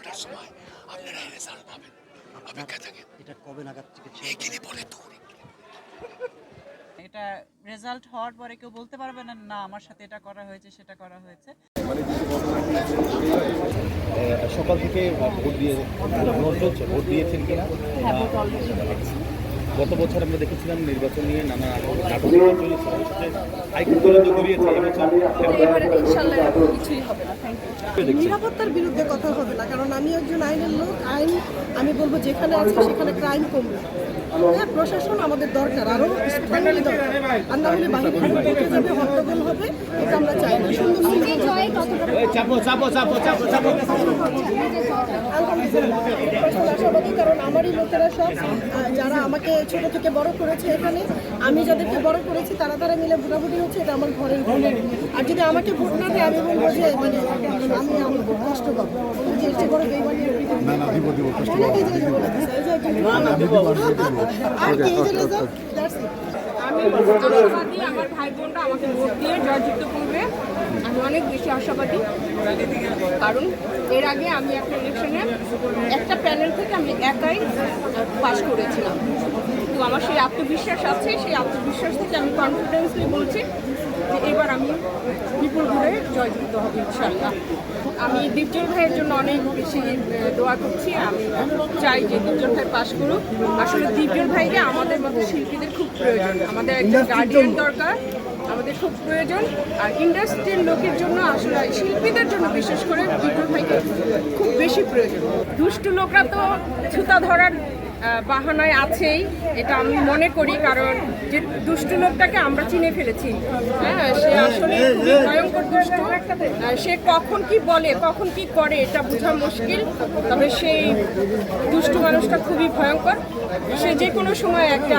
বারোটার সময় আপনারা রেজাল্ট পাবেন অপেক্ষা থাকেন এটা কবে নাগাদ চিকিৎসা এখানে বলে তো এটা রেজাল্ট হওয়ার পরে কেউ বলতে পারবে না না আমার সাথে এটা করা হয়েছে সেটা করা হয়েছে। সকাল থেকে ভোট দিয়ে ভোট দিয়েছেন কিনা? গত বছর আমরা দেখেছিলাম নির্বাচন নিয়ে নানা নিরাপত্তার বিরুদ্ধে কথা হবে না, কারণ আমি একজন আইনের লোক, আইন আমি বলব যেখানে আছে সেখানে ক্রাইম কমবে। হ্যাঁ প্রশাসন আমাদের দরকার স্ট্রংলি দরকার। আর না হলে হট্টগোল হবে, এটা আমরা চাপো চাপো চাপো চাপো চাপো। আশাবাদী কারণ আমারই লোকেরা সব যারা আমাকে ছোট থেকে বড় করেছে এখানে আমি যাদেরকে বড় করেছি তারা তারা মিলে ভোটাভুটি হচ্ছে এটা আমার ঘরের ভোট আর যদি আমাকে ভোট না দেয় আমি বলব যে মানে আমি পাবো। করে বেইমানি কষ্ট পাবো। আর কি আশাবাদী আমার ভাই বোনরা আমাকে ভোট দিয়ে জয়যুক্ত করবে। আমি অনেক বেশি আশাবাদী। কারণ এর আগে আমি একটা ইলেকশনে একটা প্যানেল থেকে আমি একাই পাশ করেছিলাম। তো আমার সেই আত্মবিশ্বাস আছে সেই আত্মবিশ্বাস থেকে আমি কনফিডেন্সলি বলছি। যে এবার আমি বিপুল ভরে জয়যুক্ত হব ইনশাল্লাহ আমি দীপজল ভাইয়ের জন্য অনেক বেশি দোয়া করছি। আমি চাই যে দীপজল ভাই পাশ করুক। আসলে দীপজল ভাইকে আমাদের মতো শিল্পীদের খুব প্রয়োজন। আমাদের একজন গার্ডিয়ান দরকার। আমাদের খুব প্রয়োজন। আর ইন্ডাস্ট্রির লোকের জন্য আসলে শিল্পীদের জন্য বিশেষ করে দীপজল ভাইকে খুব বেশি প্রয়োজন। দুষ্টু লোকরা তো ছুতা ধরার বাহানায় আছেই এটা আমি মনে করি কারণ যে দুষ্টু লোকটাকে আমরা চিনে ফেলেছি। হ্যাঁ সে আসলে খুবই ভয়ঙ্কর দুষ্টু। সে কখন কি বলে কখন কি করে এটা বোঝা মুশকিল। তবে সেই দুষ্টু মানুষটা খুবই ভয়ঙ্কর। সে যে কোনো সময় একটা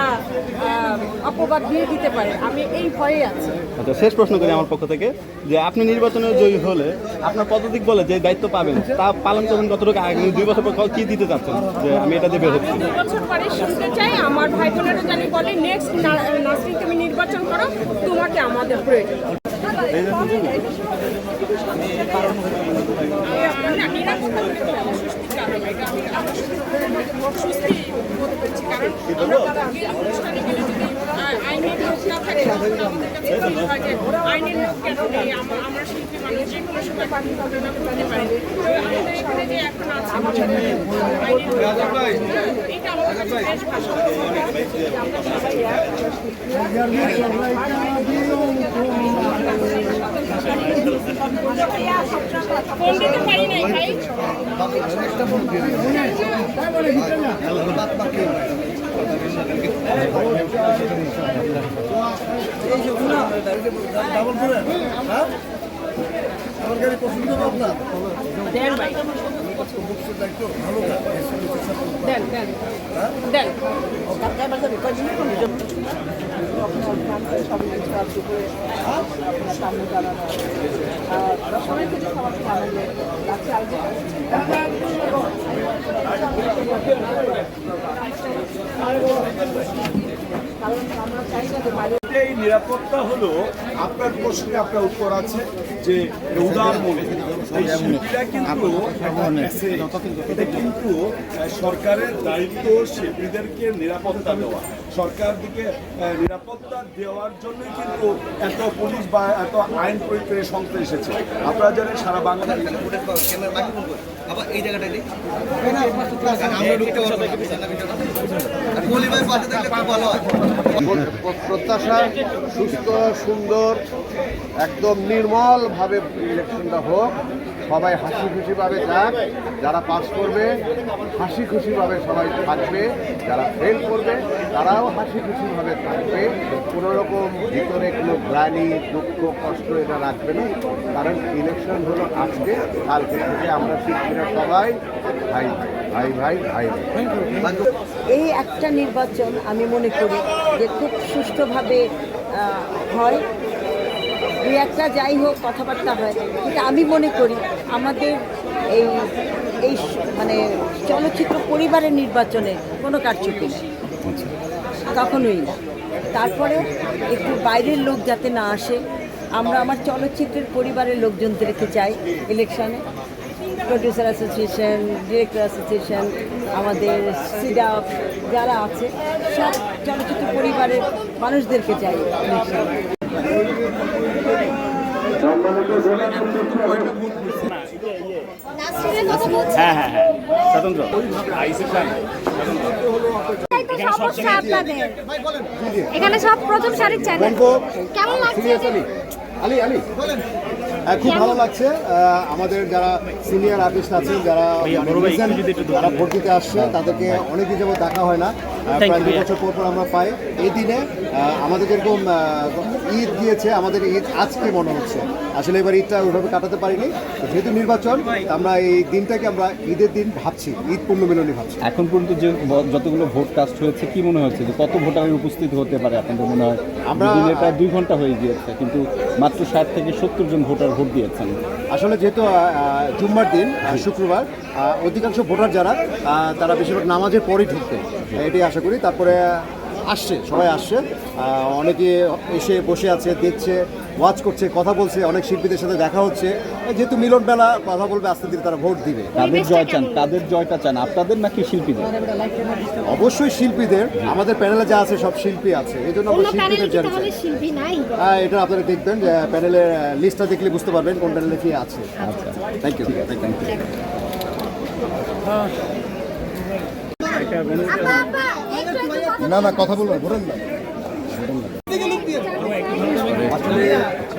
অপবাদ দিয়ে দিতে পারে। আমি এই ভয়ে আছি। আচ্ছা শেষ প্রশ্ন করি আমার পক্ষ থেকে যে আপনি নির্বাচনে জয়ী হলে আপনার পদদিক বলে যে দায়িত্ব পাবেন তা পালন করবেন কতটুকু? আগামী দুই বছর পর কি দিতে চাচ্ছেন? যে আমি এটা দিয়ে বের হচ্ছি। দুই বছর পরে শুনতে চাই আমার ভাই বোনেরা জানি বলে নেক্সট নার্সিং তুমি নির্বাচন করো তোমাকে আমাদের প্রয়োজন। না, নিরাপত্তা আইনের লোক না থাকে, আমাদের কাছে যে আইনের লোক কেন নেই? আমরা- আমরা শিল্পী মানুষ, যে কোনো সময় পানি হবে না করতে পারি। আমাদের এখানে যে এখন আছে, আমাদের আইনের লোক এটা আমাদের কাছে বেশ ভালো। আমরা সবাই এক। ফোন দিতে পারি নাই ভাই দেন ভাই দেন দেন দেন এই নিরাপত্তা হলো আপনার প্রশ্নে আপনার উত্তর আছে। যে উদার মনে এই শিল্পীরা কিন্তু এটা কিন্তু সরকারের দায়িত্ব শিল্পীদেরকে নিরাপত্তা দেওয়া। সরকার দিকে নিরাপত্তা দেওয়ার জন্যই কিন্তু এত পুলিশ বা এত আইন প্রয়োগ করে সংস্থা এসেছে। আপনারা জানেন সারা বাংলাদেশ আবার এই জায়গাটাই প্রত্যাশা সুস্থ সুন্দর একদম নির্মলভাবে ইলেকশনটা হোক, সবাই হাসি খুশিভাবে যাক, যারা পাস করবে, হাসি খুশিভাবে সবাই থাকবে, যারা ফেল করবে, তারাও হাসি খুশিভাবে থাকবে। কোনো রকম ভিতরে কোনো গ্লানি, দুঃখ, কষ্ট এটা রাখবে না, কারণ ইলেকশন হলো আজকে, কালকে থেকে আমরা শিক্ষিরা সবাই। ভাই ভাই ভাই ভাই ভাই। ভাই এই একটা নির্বাচন আমি মনে করি যে খুব সুষ্ঠুভাবে হয়। দুই একটা যাই হোক কথাবার্তা হয়। কিন্তু আমি মনে করি আমাদের এই এই মানে চলচ্চিত্র পরিবারের নির্বাচনে কোনো কারচুপি নেই। কখনোই না। তারপরে একটু বাইরের লোক যাতে না আসে, আমরা আমার চলচ্চিত্রের পরিবারের লোকজনদেরকে চাই ইলেকশনে প্রডিউসার অ্যাসোসিয়েশন ডিরেক্টর অ্যাসোসিয়েশন আমাদের সিডাপ যারা আছে, সব চলচ্চিত্র পরিবারের মানুষদেরকে চাই ইলেকশন হ্যাঁ হ্যাঁ হ্যাঁ। স্বতন্ত্র। সমস্যা আপনাদের। এখানে সব প্রথম সারির চ্যানেল কেমন লাগছে আলি আলি। হ্যাঁ, খুব ভালো লাগছে। আমাদের যারা সিনিয়র আর্টিস্ট আছেন যারা যারা ভোট দিতে আসছে তাদেরকে অনেক দিন যাবত দেখা হয় না। প্রায় দু বছর পর পর আমরা পাই। এই দিনে আমাদের যেরকম ঈদ দিয়েছে আমাদের ঈদ আজকে মনে হচ্ছে। আসলে এবার ঈদটা ওইভাবে কাটাতে পারিনি। যেহেতু নির্বাচন আমরা এই দিনটাকে আমরা ঈদের দিন ভাবছি ঈদ পূর্ণমিলনী ভাবছি। এখন পর্যন্ত যে যতগুলো ভোট কাস্ট হয়েছে কি মনে হচ্ছে যে কত ভোটারের উপস্থিত হতে পারে? আপনাদের মনে হয় আমরা- দুই ঘণ্টা হয়ে গিয়েছে কিন্তু মাত্র ষাট থেকে সত্তর জন ভোটার ভোট দিয়েছেন। আসলে যেহেতু জুম্মার দিন শুক্রবার অধিকাংশ ভোটার যারা তারা বেশিরভাগ নামাজের পরেই ঢুকতেন। এটাই আশা করি। তারপরে আসছে সবাই আসছে। অনেকে এসে বসে আছে দেখছে ওয়াচ করছে কথা বলছে অনেক শিল্পীদের সাথে দেখা হচ্ছে। যেহেতু মিলন বেলা কথা বলবে আস্তে ধীরে তারা ভোট দিবে। তাদের জয় চান তাদের জয়টা চান। আপনাদের নাকি শিল্পীদের? অবশ্যই শিল্পীদের। আমাদের প্যানেলে যা আছে সব শিল্পী আছে। এই জন্য আমরা শিল্পীদের হ্যাঁ এটা আপনারা দেখবেন যে প্যানেলের লিস্টটা দেখলে বুঝতে পারবেন কোন প্যানেলে কি আছে। আচ্ছা। থ্যাংক ইউ থ্যাংক ইউ না না কথা বলবেন বলেন না। আসলে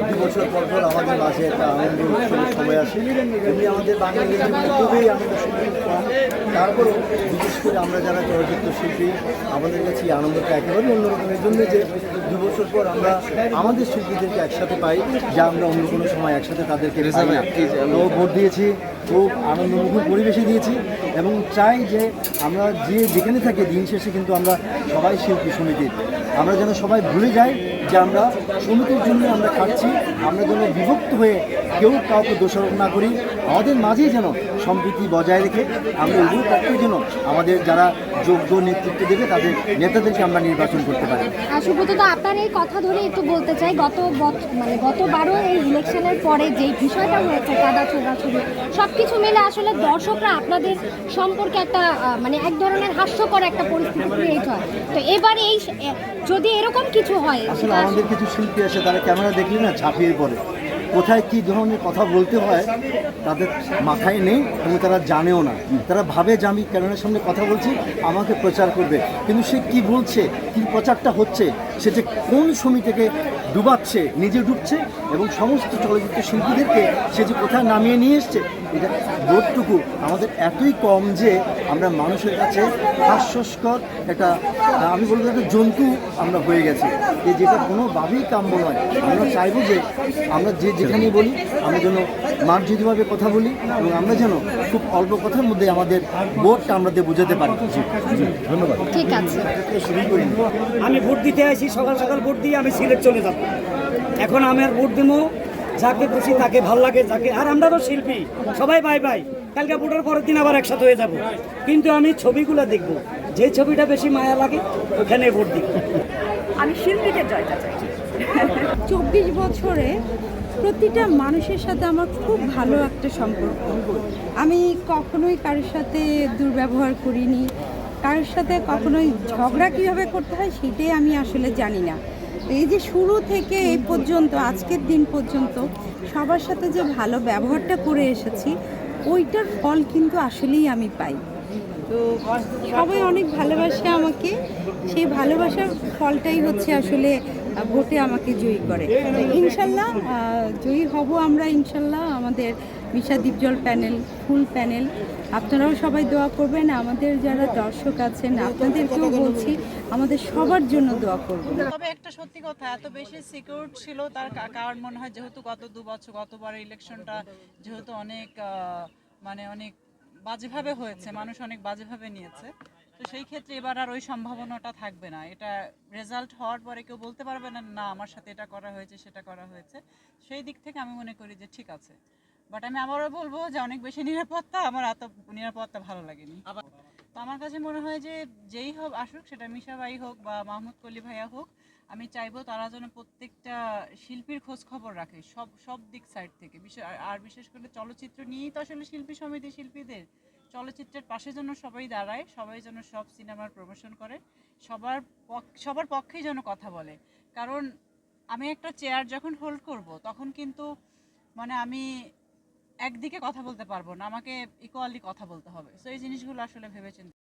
দু বছর পর পর আমাদের মাঝে একটা আনন্দ সময় আসে। এমনি আমাদের বাঙালি জীবনে খুবই আনন্দ সময় কম। তারপরেও বিশেষ করে আমরা যারা চলচ্চিত্র শিল্পী আমাদের কাছে এই আনন্দটা একেবারে অন্যরকম এর জন্য যে দু বছর পর আমরা আমাদের শিল্পীদেরকে একসাথে পাই যা আমরা অন্য কোনো সময় একসাথে তাদেরকে ভোট দিয়েছি। খুব আনন্দমুখর পরিবেশে দিয়েছি এবং চাই যে আমরা যে যেখানে থাকি দিন শেষে কিন্তু আমরা সবাই শিল্পী সমিতির আমরা যেন সবাই ভুলে যাই যে আমরা সমিতির জন্য আমরা খাচ্ছি আমরা যেন বিভক্ত হয়ে কেউ কাউকে দোষারোপ না করি। আমাদের মাঝেই যেন সম্প্রীতি বজায় রেখে আমরা উভয় পক্ষের জন্য আমাদের যারা যোগ্য নেতৃত্ব দেবে, তাদের নেতাদেরকে আমরা নির্বাচন করতে পারি। সুব্রত আপনার এই কথা ধরে একটু বলতে চাই, গত মানে গতবারও এই ইলেকশনের পরে যেই বিষয়টা হয়েছে কাদা ছোড়াছুড়ি সব কিছু মিলে আসলে দর্শকরা আপনাদের সম্পর্কে একটা মানে এক ধরনের হাস্যকর একটা পরিস্থিতি ক্রিয়েট হয়। তো এবার এই যদি এরকম কিছু হয় আসলে আমাদের কিছু শিল্পী আছে তারা ক্যামেরা দেখলে না ঝাঁপিয়ে পড়ে। কোথায় কি ধরনের কথা বলতে হয় তাদের মাথায় নেই এবং তারা জানেও না। তারা ভাবে যে আমি ক্যামেরার সামনে কথা বলছি আমাকে প্রচার করবে। কিন্তু সে কি বলছে কি প্রচারটা হচ্ছে সে যে কোন সমিতিকে ডুবাচ্ছে নিজে ডুবছে এবং সমস্ত চলচ্চিত্র শিল্পীদেরকে সে যে কোথায় নামিয়ে নিয়ে এসছে এটা বোধটুকু আমাদের এতই কম যে আমরা মানুষের কাছে হাস্যস্কর একটা আমি বলব একটা জন্তু আমরা হয়ে গেছি। যে যেটা কোনোভাবেই কাম্য নয়। আমরা চাইব যে আমরা যে যেখানেই বলি আমরা যেন মার্জিতভাবে কথা বলি এবং আমরা যেন খুব অল্প কথার মধ্যে আমাদের বোর্ডটা আমরা দিয়ে বোঝাতে পারি। ধন্যবাদ। ঠিক আছে। শুরু করি। আমি ভোট দিতে আসি সকাল সকাল ভোট দিয়ে আমি সিলেট চলে যাব। এখন আমি আর ভোট দেবো যাকে খুশি তাকে ভালো লাগে যাকে আর আমরা তো শিল্পী সবাই বাই বাই। কালকে ভোটের পরের দিন আবার একসাথে হয়ে যাব। কিন্তু আমি ছবিগুলো দেখব। যে ছবিটা বেশি মায়া লাগে ওখানে ভোট দিব। আমি শিল্পীদের জয়টা চাই। চব্বিশ বছরে প্রতিটা মানুষের সাথে আমার খুব ভালো একটা সম্পর্ক। আমি কখনোই কারোর সাথে দুর্ব্যবহার করিনি। কারোর সাথে কখনোই ঝগড়া কীভাবে করতে হয় সেটাই আমি আসলে জানি না। এই যে শুরু থেকে এই পর্যন্ত, আজকের দিন পর্যন্ত সবার সাথে যে ভালো ব্যবহারটা করে এসেছি, ওইটার ফল কিন্তু আসলেই আমি পাই। তো সবাই অনেক ভালোবাসে আমাকে, সেই ভালোবাসার ফলটাই হচ্ছে আসলে ভোটে আমাকে জয়ী করে। ইনশাল্লাহ জয়ী হব আমরা ইনশাল্লাহ আমাদের মিশা দ্বীপজল প্যানেল, ফুল প্যানেল, আপনারাও সবাই দোয়া করবেন, আমাদের যারা দর্শক আছেন, আপনাদেরকেও বলছি, আমাদের সবার জন্য দোয়া করবেন। তবে একটা সত্যি কথা, এত বেশি সিকিউর ছিল তার কারণ মনে হয় যেহেতু গত দু বছর গতবার ইলেকশনটা যেহেতু অনেক মানে অনেক বাজেভাবে হয়েছে, মানুষ অনেক বাজেভাবে নিয়েছে। তো সেই ক্ষেত্রে এবার আর ওই সম্ভাবনাটা থাকবে না। এটা রেজাল্ট হওয়ার পরে কেউ বলতে পারবে না না, আমার সাথে এটা করা হয়েছে, সেটা করা হয়েছে। সেই দিক থেকে আমি মনে করি যে ঠিক আছে। বাট আমি আবারও বলব যে অনেক বেশি নিরাপত্তা, আমার এত নিরাপত্তা ভালো লাগেনি। তো আমার কাছে মনে হয় যে যেই হোক আসুক, সেটা মিশা ভাই হোক বা মাহমুদ কলি ভাইয়া হোক, আমি চাইব তারা যেন প্রত্যেকটা শিল্পীর খোঁজ খবর রাখে, সব সব দিক সাইড থেকে। বিশেষ, আর- বিশেষ করে চলচ্চিত্র নিয়েই তো আসলে শিল্পী সমিতি, শিল্পীদের। চলচ্চিত্রের পাশে যেন সবাই দাঁড়ায়, সবাই যেন সব সিনেমার প্রমোশন করে, সবার সবার পক্ষেই যেন কথা বলে। কারণ আমি একটা চেয়ার যখন হোল্ড করব, তখন কিন্তু মানে আমি একদিকে কথা বলতে পারব না, আমাকে ইকুয়ালি কথা বলতে হবে। সো এই জিনিসগুলো আসলে ভেবেচিন্তে